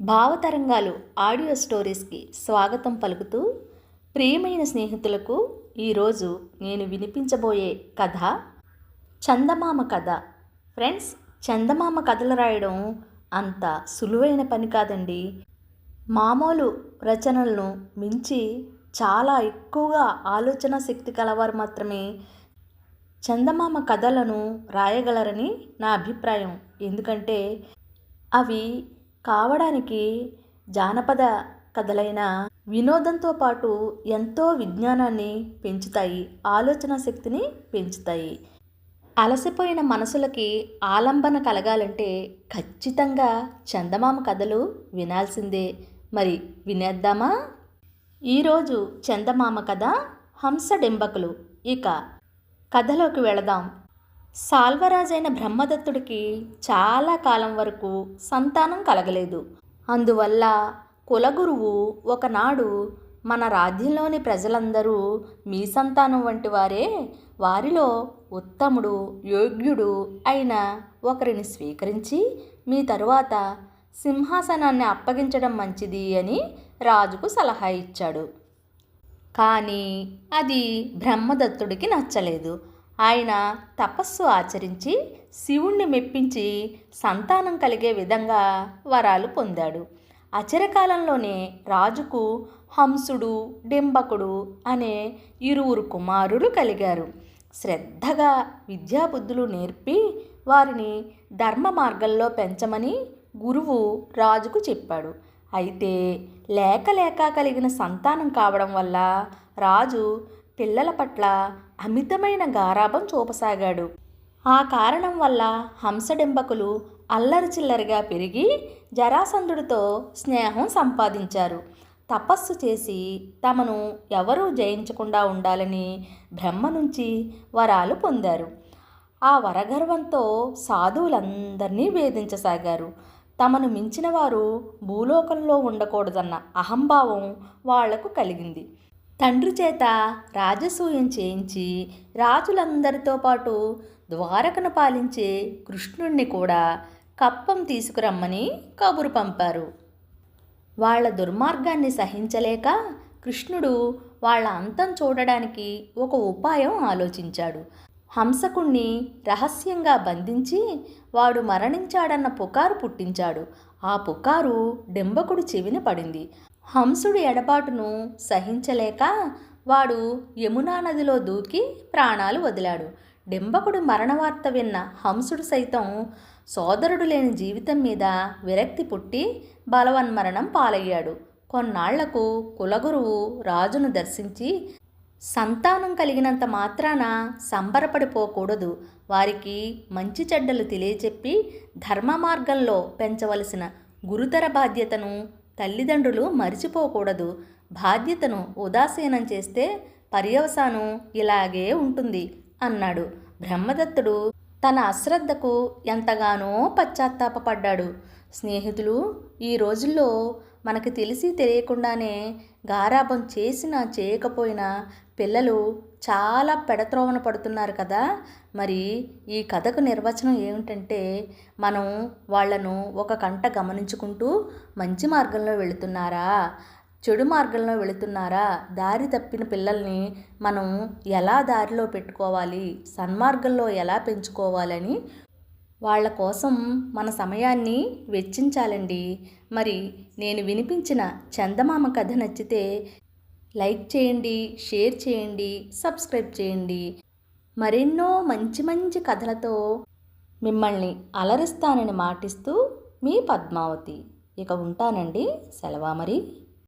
భావతరంగాలు audio స్టోరీస్కి స్వాగతం పలుకుతూ ప్రియమైన స్నేహితులకు ఈరోజు నేను వినిపించబోయే కథ చందమామ కథ. ఫ్రెండ్స్ చందమామ కథలు రాయడం అంత సులువైన పని కాదండి. మామూలు రచనలను మించి చాలా ఎక్కువగా ఆలోచన శక్తి కలవారు మాత్రమే చందమామ కథలను రాయగలరని నా అభిప్రాయం. ఎందుకంటే అవి కావడానికి జానపద కథలైన వినోదంతో పాటు ఎంతో విజ్ఞానాన్ని పెంచుతాయి ఆలోచన శక్తిని పెంచుతాయి. అలసిపోయిన మనసులకి ఆలంబన కలగాలంటే ఖచ్చితంగా చందమామ కథలు వినాల్సిందే. మరి వినేద్దామా? ఈరోజు చందమామ కథ హంస డెంబకులు ఇక కథలోకి వెళదాం. సాల్వరాజైన బ్రహ్మదత్తుడికి చాలా కాలం వరకు సంతానం కలగలేదు. అందువల్ల కులగురువు ఒకనాడు మన రాజ్యంలోని ప్రజలందరూ మీ సంతానం వంటి వారే వారిలో ఉత్తముడు యోగ్యుడు అయిన ఒకరిని స్వీకరించి మీ తరువాత సింహాసనాన్ని అప్పగించడం మంచిది అని రాజుకు సలహా ఇచ్చాడు. కానీ అది బ్రహ్మదత్తుడికి నచ్చలేదు. ఆయన తపస్సు ఆచరించి శివుణ్ణి మెప్పించి సంతానం కలిగే విధంగా వరాలు పొందాడు. అచరకాలంలోనే రాజుకు హంసుడు డింబకుడు అనే ఇరువురు కుమారులు కలిగారు. శ్రద్ధగా విద్యాబుద్ధులు నేర్పి వారిని ధర్మ మార్గంలో పెంచమని గురువు రాజుకు చెప్పాడు. అయితే లేక లేక కలిగిన సంతానం కావడం వల్ల రాజు పిల్లల పట్ల అమితమైన గారాభం చూపసాగాడు. ఆ కారణం వల్ల హంసడెంబకులు అల్లరి చిల్లరిగా పెరిగి జరాసంధుడితో స్నేహం సంపాదించారు. తపస్సు చేసి తమను ఎవరూ జయించకుండా ఉండాలని బ్రహ్మ నుంచి వరాలు పొందారు. ఆ వరగర్వంతో సాధువులందరినీ వేధించసాగారు. తమను మించిన వారు భూలోకంలో ఉండకూడదన్న అహంభావం వాళ్ళకు కలిగింది. తండ్రి చేత రాజసూయం చేయించి రాజులందరితో పాటు ద్వారకను పాలించే కృష్ణుణ్ణి కూడా కప్పం తీసుకురమ్మని కబురు పంపారు. వాళ్ళ దుర్మార్గాన్ని సహించలేక కృష్ణుడు వాళ్ళ అంతం చూడడానికి ఒక ఉపాయం ఆలోచించాడు. హంసకుణ్ణి రహస్యంగా బంధించి వాడు మరణించాడన్న పుకారు పుట్టించాడు. ఆ పుకారు డెంబకుడు చెవిన పడింది. హంసుడి ఎడబాటును సహించలేక వాడు యమునా నదిలో దూకి ప్రాణాలు వదిలాడు. డింబకుడు మరణవార్త విన్న హంసుడు సైతం సోదరుడు లేని జీవితం మీద విరక్తి పుట్టి బలవన్మరణం పాలయ్యాడు. కొన్నాళ్ళకు కులగురువు రాజును దర్శించి సంతానం కలిగినంత మాత్రాన సంబరపడిపోకూడదు. వారికి మంచి చెడ్డలు తెలియచెప్పి ధర్మ మార్గంలో పెంచవలసిన గురుతర బాధ్యతను తల్లిదండ్రులు మరిచిపోకూడదు. బాధ్యతను ఉదాసీనం చేస్తే పర్యవసానం ఇలాగే ఉంటుంది అన్నాడు బ్రహ్మదత్తుడు. తన అశ్రద్ధకు ఎంతగానో పశ్చాత్తాపపడ్డాడు. స్నేహితులు ఈ రోజుల్లో మనకి తెలిసి తెలియకుండానే గారాబం చేసినా చేయకపోయినా పిల్లలు చాలా పెడత్రోవన పడుతున్నారు కదా. మరి ఈ కథకు నిర్వచనం ఏమిటంటే మనం వాళ్ళను ఒక కంట గమనించుకుంటూ మంచి మార్గంలో వెళుతున్నారా? చెడు మార్గంలో వెళుతున్నారా? దారి తప్పిన పిల్లల్ని మనం ఎలా దారిలో పెట్టుకోవాలి? సన్మార్గంలో ఎలా పెంచుకోవాలని వాళ్ళ కోసం మన సమయాన్ని వెచ్చించాలండి. మరి నేను వినిపించిన చందమామ కథ నచ్చితే లైక్ చేయండి షేర్ చేయండి సబ్స్క్రైబ్ చేయండి. మరెన్నో మంచి మంచి కథలతో మిమ్మల్ని అలరిస్తానని మాటిస్తూ మీ పద్మావతి. ఇక ఉంటానండి. సెలవా మరి?